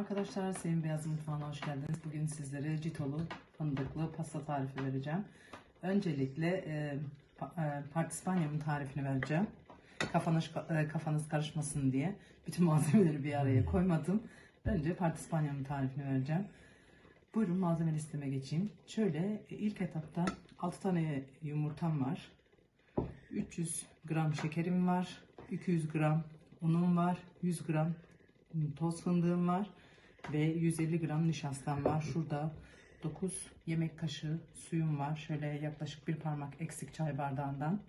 arkadaşlar, Sevim Beyaz Mutfağı'na hoş geldiniz. Bugün sizlere citolu fındıklı pasta tarifi vereceğim. Öncelikle e, e, partispanyamın tarifini vereceğim. Kafanız, e, kafanız karışmasın diye bütün malzemeleri bir araya koymadım. Önce partispanyamın tarifini vereceğim. Buyurun malzeme listeme geçeyim. Şöyle ilk etapta 6 tane yumurtam var. 300 gram şekerim var. 200 gram unum var. 100 gram toz fındığım var. Ve 150 gram nişastam var. Şurada 9 yemek kaşığı suyum var. Şöyle yaklaşık bir parmak eksik çay bardağından.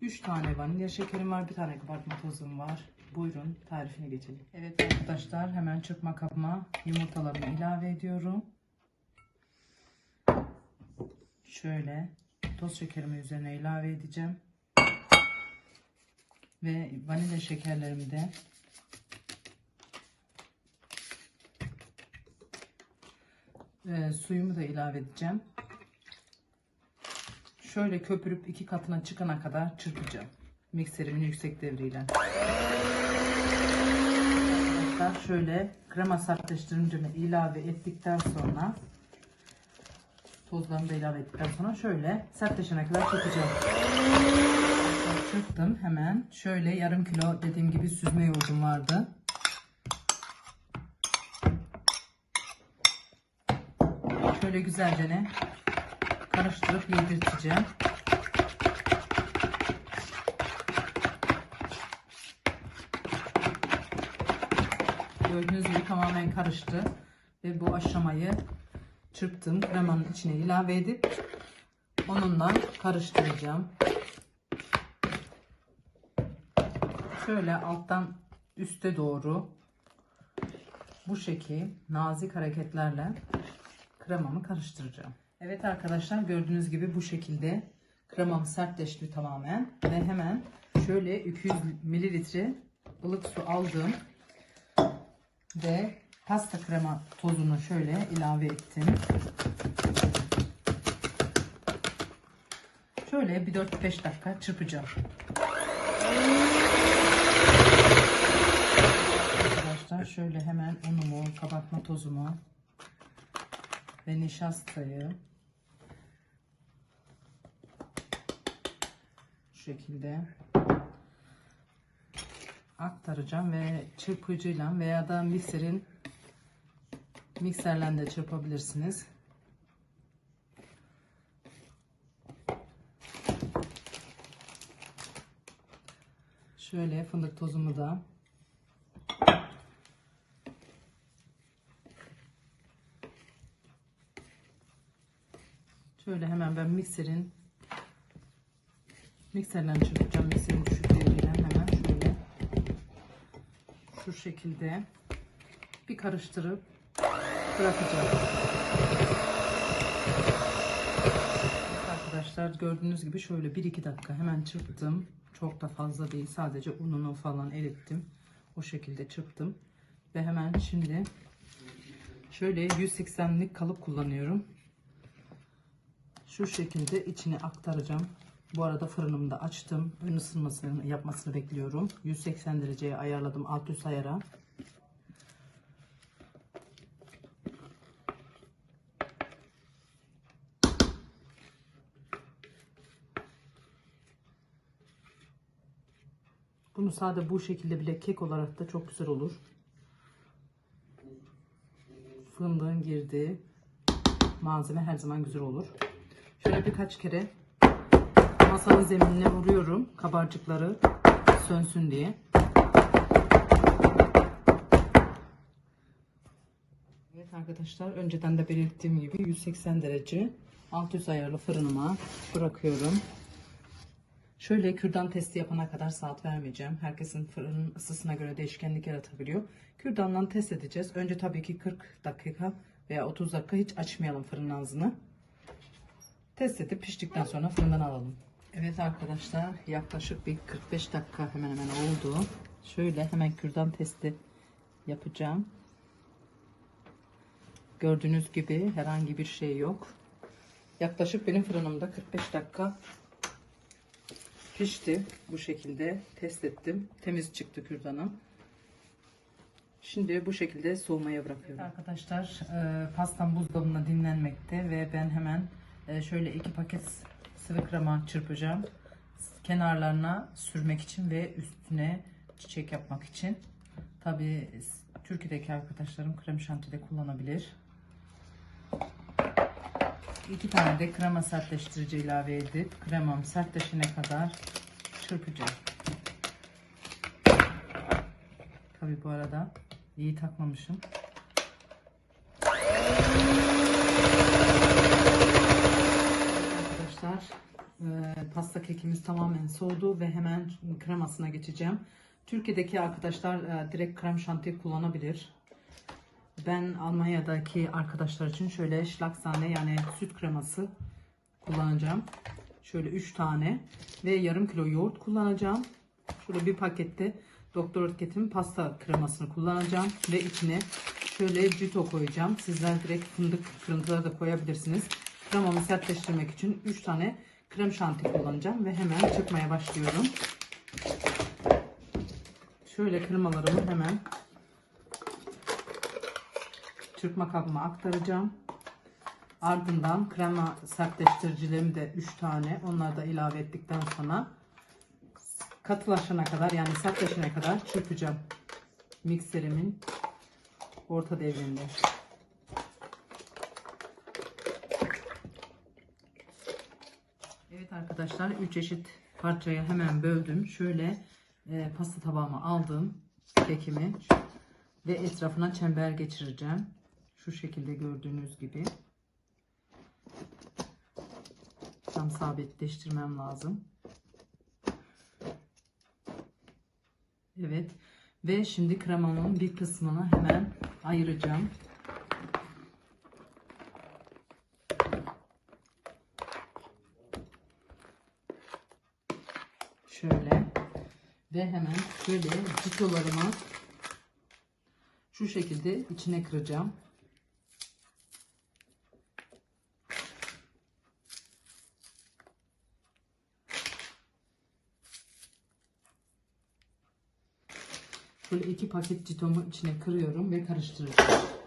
3 tane vanilya şekerim var. Bir tane kabartma tozum var. Buyurun tarifine geçelim. Evet arkadaşlar hemen çırpma kabıma yumurtalarımı ilave ediyorum. Şöyle toz şekerimi üzerine ilave edeceğim. Ve vanilya şekerlerimi de e, suyumu da ilave edeceğim. Şöyle köpürüp iki katına çıkana kadar çırpacağım. Mikserimin yüksek devriyle. Arkadaşlar şöyle krema sertleştiricimi ilave ettikten sonra tozlarını da ilave ettikten sonra şöyle sertleşene kadar çırpacağım. Çırptım hemen. Şöyle yarım kilo dediğim gibi süzme yoğurdum vardı. Şöyle güzelce ne karıştırıp yedirteceğim. Gördüğünüz gibi tamamen karıştı ve bu aşamayı çırptım kremanın içine ilave edip onunla karıştıracağım. Şöyle alttan üste doğru bu şekil nazik hareketlerle kremamı karıştıracağım. Evet arkadaşlar gördüğünüz gibi bu şekilde kremam sertleşti tamamen ve hemen şöyle 200 mililitre ılık su aldım ve pasta krema tozunu şöyle ilave ettim. Şöyle bir 4-5 dakika çırpacağım. Arkadaşlar şöyle hemen unumu, kabartma tozumu ve nişastayı şu şekilde aktaracağım ve çırpıcıyla veya da mikserin mikserle de çırpabilirsiniz. Şöyle fındık tozumu da Şöyle hemen ben mikserin mikserden çırpacağım. Mikserin düşük devriyle hemen şöyle şu şekilde bir karıştırıp bırakacağım. Arkadaşlar gördüğünüz gibi şöyle 1-2 dakika hemen çırptım. Çok da fazla değil. Sadece ununu falan erittim. O şekilde çırptım. Ve hemen şimdi şöyle 180'lik kalıp kullanıyorum. Şu şekilde içine aktaracağım. Bu arada fırınımı da açtım. Ön ısınmasını yapmasını bekliyorum. 180 dereceye ayarladım alt üst ayara. Bunu sade bu şekilde bile kek olarak da çok güzel olur. Fındığın girdiği malzeme her zaman güzel olur. Şöyle birkaç kere masanın zeminine vuruyorum kabarcıkları sönsün diye. Evet arkadaşlar önceden de belirttiğim gibi 180 derece alt üst ayarlı fırınıma bırakıyorum. Şöyle kürdan testi yapana kadar saat vermeyeceğim. Herkesin fırının ısısına göre değişkenlik yaratabiliyor. Kürdandan test edeceğiz. Önce tabii ki 40 dakika veya 30 dakika hiç açmayalım fırın ağzını. Test edip piştikten sonra fırından alalım. Evet arkadaşlar yaklaşık bir 45 dakika hemen hemen oldu. Şöyle hemen kürdan testi yapacağım. Gördüğünüz gibi herhangi bir şey yok. Yaklaşık benim fırınımda 45 dakika pişti. Bu şekilde test ettim. Temiz çıktı kürdanım. Şimdi bu şekilde soğumaya bırakıyorum. Arkadaşlar e, pastam buzdolabında dinlenmekte ve ben hemen e, şöyle iki paket sıvı krema çırpacağım. Kenarlarına sürmek için ve üstüne çiçek yapmak için. Tabi Türkiye'deki arkadaşlarım krem şantide kullanabilir. İki tane de krema sertleştirici ilave edip kremam sertleşene kadar çırpacağım. Tabi bu arada iyi takmamışım. Arkadaşlar e, pasta kekimiz tamamen soğudu ve hemen kremasına geçeceğim. Türkiye'deki arkadaşlar e, direkt krem şanti kullanabilir. Ben Almanya'daki arkadaşlar için şöyle şlaksane yani süt kreması kullanacağım. Şöyle 3 tane ve yarım kilo yoğurt kullanacağım. Şöyle bir pakette Doktor Oetker'in pasta kremasını kullanacağım ve içine şöyle cüto koyacağım. Sizler direkt fındık kırıntıları da koyabilirsiniz. Kremamı sertleştirmek için 3 tane krem şanti kullanacağım ve hemen çırpmaya başlıyorum. Şöyle kremalarımı hemen çırpma kabıma aktaracağım. Ardından krema sertleştiricilerimi de 3 tane onları da ilave ettikten sonra katılaşana kadar yani sertleşene kadar çırpacağım. Mikserimin orta devrinde. Evet arkadaşlar 3 eşit parçaya hemen böldüm. Şöyle e, pasta tabağıma aldım kekimi ve etrafına çember geçireceğim. Şu şekilde gördüğünüz gibi. Tam sabitleştirmem lazım. Evet. Ve şimdi kremamın bir kısmını hemen ayıracağım. Şöyle. Ve hemen şöyle citolarımı şu şekilde içine kıracağım. Şöyle iki paket citomu içine kırıyorum ve karıştıracağım.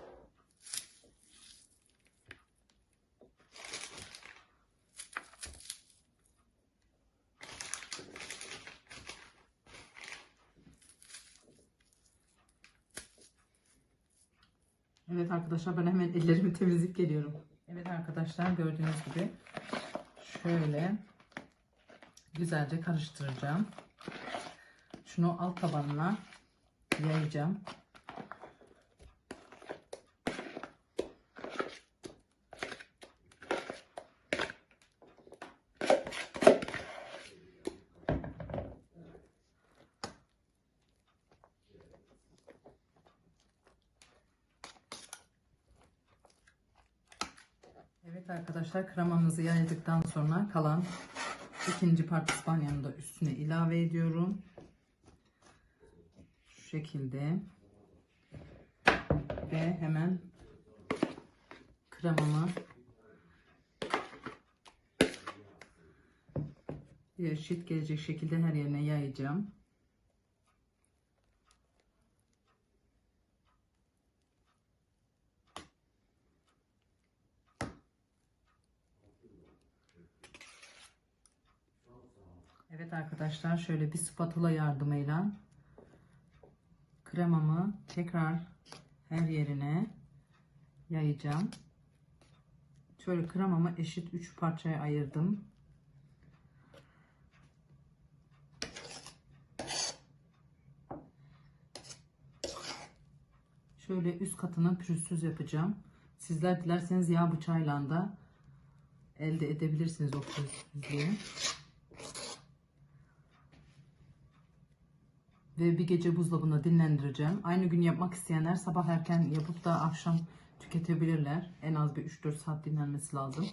Evet arkadaşlar ben hemen ellerimi temizlik geliyorum. Evet arkadaşlar gördüğünüz gibi şöyle güzelce karıştıracağım. Şunu alt tabanına yayacağım. Evet arkadaşlar kremamızı yaydıktan sonra kalan ikinci parça İspanya'nın da üstüne ilave ediyorum şekilde ve hemen kremamı eşit gelecek şekilde her yerine yayacağım. Evet arkadaşlar şöyle bir spatula yardımıyla kremamı tekrar her yerine yayacağım. Şöyle kremamı eşit 3 parçaya ayırdım. Şöyle üst katını pürüzsüz yapacağım. Sizler dilerseniz yağ bıçağıyla da elde edebilirsiniz o pürüzsüzlüğü. Ve bir gece buzdolabında dinlendireceğim. Aynı gün yapmak isteyenler sabah erken yapıp da akşam tüketebilirler. En az bir 3-4 saat dinlenmesi lazım.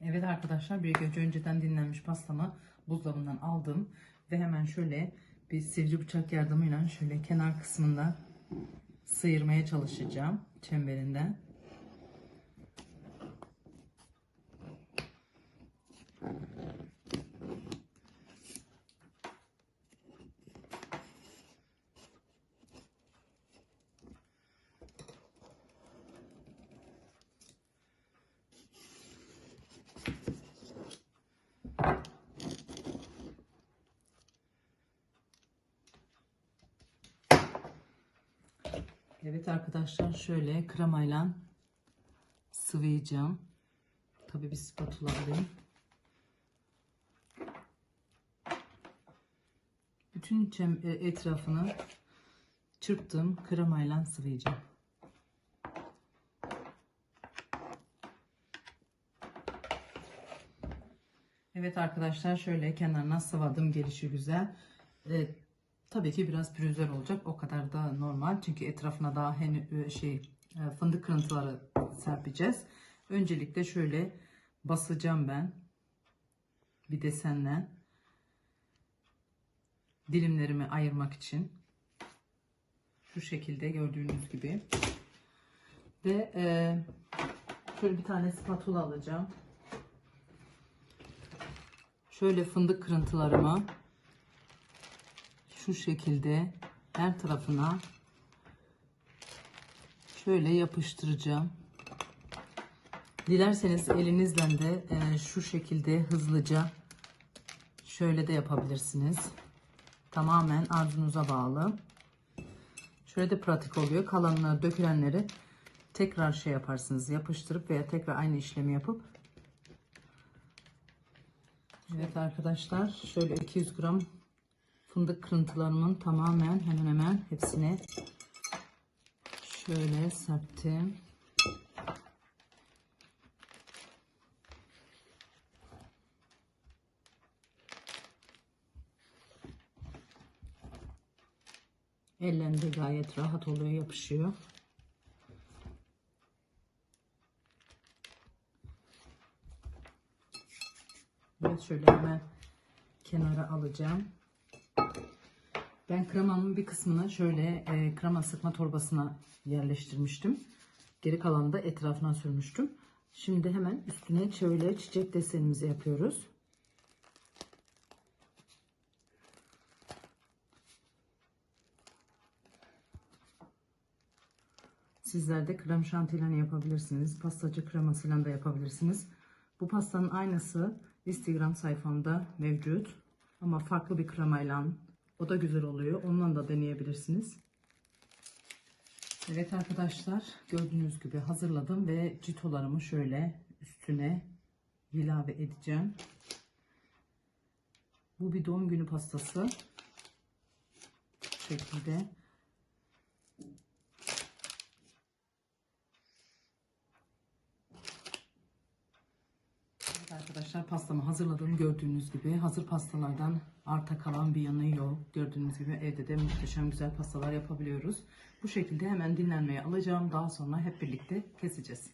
Evet arkadaşlar bir gece önceden dinlenmiş pastamı buzdolabından aldım ve hemen şöyle bir sivri bıçak yardımıyla şöyle kenar kısmında sıyırmaya çalışacağım çemberinden. Evet arkadaşlar şöyle kremayla sıvayacağım. Tabii bir spatula alayım. Bütün e, etrafını çırptım kremayla sıvayacağım. Evet arkadaşlar şöyle kenarına sıvadım gelişi güzel. Ee, tabii ki biraz pürüzler olacak. O kadar da normal. Çünkü etrafına daha henüz şey e, fındık kırıntıları serpeceğiz. Öncelikle şöyle basacağım ben. Bir desenle. Dilimlerimi ayırmak için. Şu şekilde gördüğünüz gibi. Ve e, şöyle bir tane spatula alacağım. Şöyle fındık kırıntılarımı şu şekilde her tarafına şöyle yapıştıracağım. Dilerseniz elinizle de e, şu şekilde hızlıca şöyle de yapabilirsiniz. Tamamen arzunuza bağlı. Şöyle de pratik oluyor. Kalanları dökülenleri tekrar şey yaparsınız. Yapıştırıp veya tekrar aynı işlemi yapıp Evet arkadaşlar şöyle 200 gram fındık kırıntılarımın tamamen hemen hemen hepsini şöyle serptim. Ellerinde gayet rahat oluyor yapışıyor. Evet şöyle hemen kenara alacağım. Ben kremamın bir kısmını şöyle e, krema sıkma torbasına yerleştirmiştim. Geri kalanı da etrafına sürmüştüm. Şimdi hemen üstüne şöyle çiçek desenimizi yapıyoruz. Sizler de krem şantiyle yapabilirsiniz. Pastacı kremasıyla da yapabilirsiniz. Bu pastanın aynısı Instagram sayfamda mevcut. Ama farklı bir kremayla o da güzel oluyor. Ondan da deneyebilirsiniz. Evet arkadaşlar gördüğünüz gibi hazırladım ve citolarımı şöyle üstüne ilave edeceğim. Bu bir doğum günü pastası. Bu şekilde. Evet arkadaşlar pastamı hazırladım gördüğünüz gibi. Hazır pastalardan arta kalan bir yanı yok. Gördüğünüz gibi evde de muhteşem güzel pastalar yapabiliyoruz. Bu şekilde hemen dinlenmeye alacağım. Daha sonra hep birlikte keseceğiz